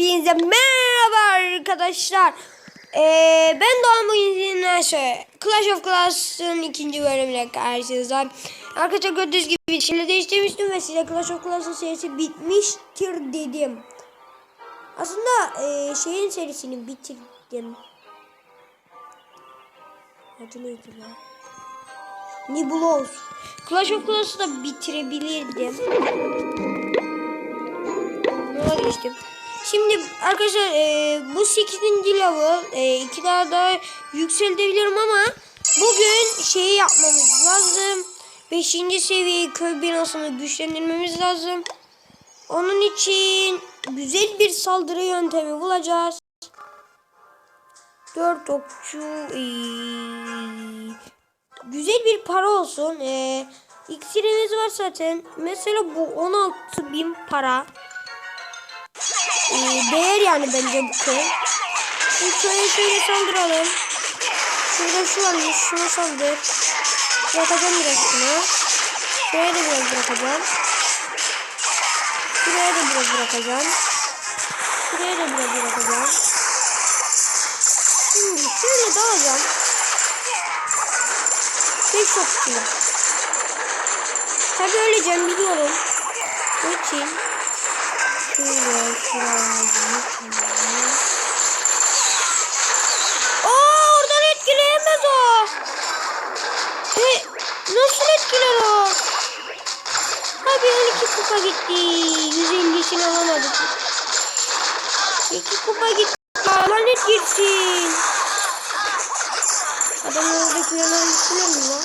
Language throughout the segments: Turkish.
Hepinize merhaba arkadaşlar. Ee, ben Doğan bugün sizinle Clash of Clans'ın ikinci bölümüyle karşınızdayım. Arkadaşlar gördüğünüz gibi şimdi değiştirmiştim ve size Clash of Clans'ın serisi bitmiştir dedim. Aslında e, şeyin serisini bitirdim. Adı neydi lan? Niblos. Clash of Clans'ı da bitirebilirdim. Yola geçtim. Şimdi arkadaşlar e, bu 8. level e, iki daha daha yükseltebilirim ama bugün şeyi yapmamız lazım. 5. seviye köy binasını güçlendirmemiz lazım. Onun için güzel bir saldırı yöntemi bulacağız. 4 okçu e, güzel bir para olsun. E, iksirimiz var zaten. Mesela bu 16 bin para. Ee, değer yani bence bu köy. Şimdi köye şöyle saldıralım. Şurada şu varmış. Şunu saldır. Bırakacağım biraz şunu. Şuraya da biraz bırakacağım. Şuraya da biraz bırakacağım. Şuraya da biraz bırakacağım. Şimdi şöyle dalacağım. Beş okçu. Tabii öleceğim biliyorum. Onun Abi 12 kupa gitti. 150'sini alamadık. 2 kupa gitti. Lanet gitsin. Adam oradakilerden gittiler mi lan?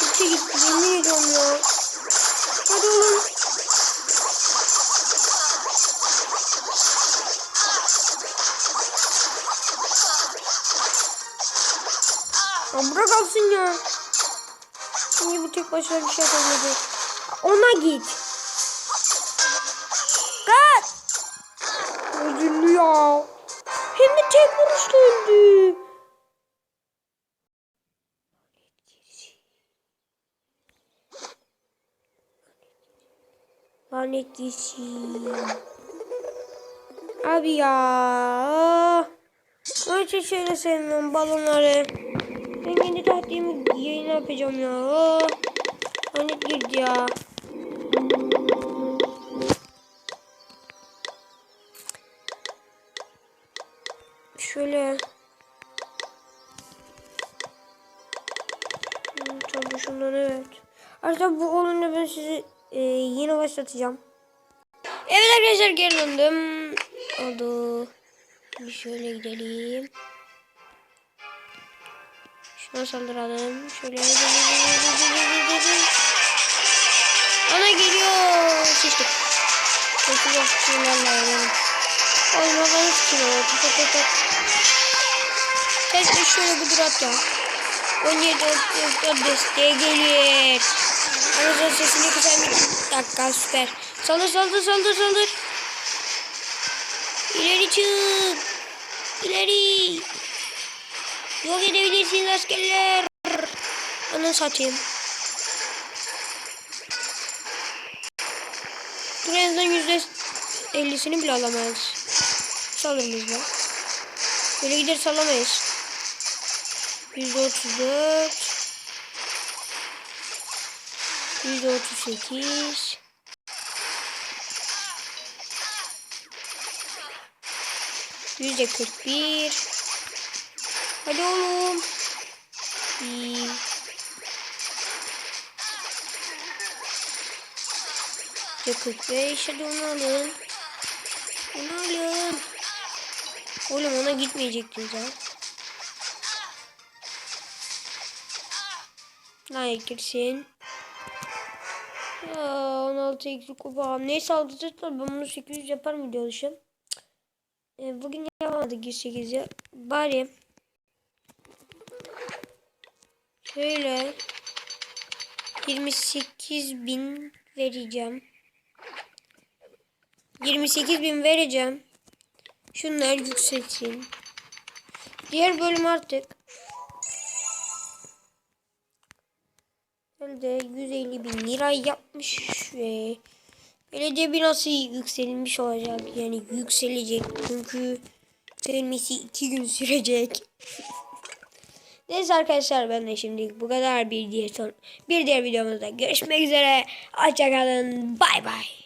Gitti gitti yemin ediyorum ya. Hadi oğlum. Ya bırak alsın ya. Niye bu tek başına bir şey yapamadı? Ona git. Kaç. Öldürdü ya. Hem de tek vuruşta öldü. Lanet gitsin. Abi ya. Hiç şöyle sevmiyorum balonları. Ben kendi tahtimi yayın yapacağım ya. Oh. Lanet girdi ya. Şöyle. Hmm, Tabii şundan evet. Arkadaşlar bu olunca ben sizi e, yine başlatacağım. Evet arkadaşlar geri döndüm. Oldu. Şöyle gidelim. Şuna saldıralım. Şöyle. Ana geliyor. Sıçtık. Çok yok şeylerle yani. Oğlum bana sıçıyor. Tak tak tak. Keşke şöyle bir durat ya. 17 34 desteğe gelir. Anadolu sesini kısan bir dakika süper. Saldır saldır saldır saldır. İleri çık. İleri. Yok edebilirsiniz askerler. Anı satayım. Dur en azından yüzde ellisini bile alamayız. Saldırımızla. Böyle gider salamayız. Yüzde otuz dört. Yüzde otuz sekiz. Yüzde kırk bir. Hadi oğlum. Yüzde kırk beş. Hadi onu alın. Onu alın. Oğlum ona gitmeyecektin sen. Hayır girsin. Ya 16 eksik kupa. Neyse aldıracaklar. Ben bunu 800 yapar mı diye alışım. E, bugün yapamadık 108'i. Bari şöyle 28 bin vereceğim. 28 bin vereceğim. Şunlar yükselsin. Diğer bölüm artık. Elde 150 bin lira yapmış ve Belediye binası yükselmiş olacak. Yani yükselecek. Çünkü yükselmesi iki gün sürecek. Neyse arkadaşlar ben de şimdi bu kadar bir diğer son bir diğer videomuzda görüşmek üzere. Hoşçakalın. Bay bay.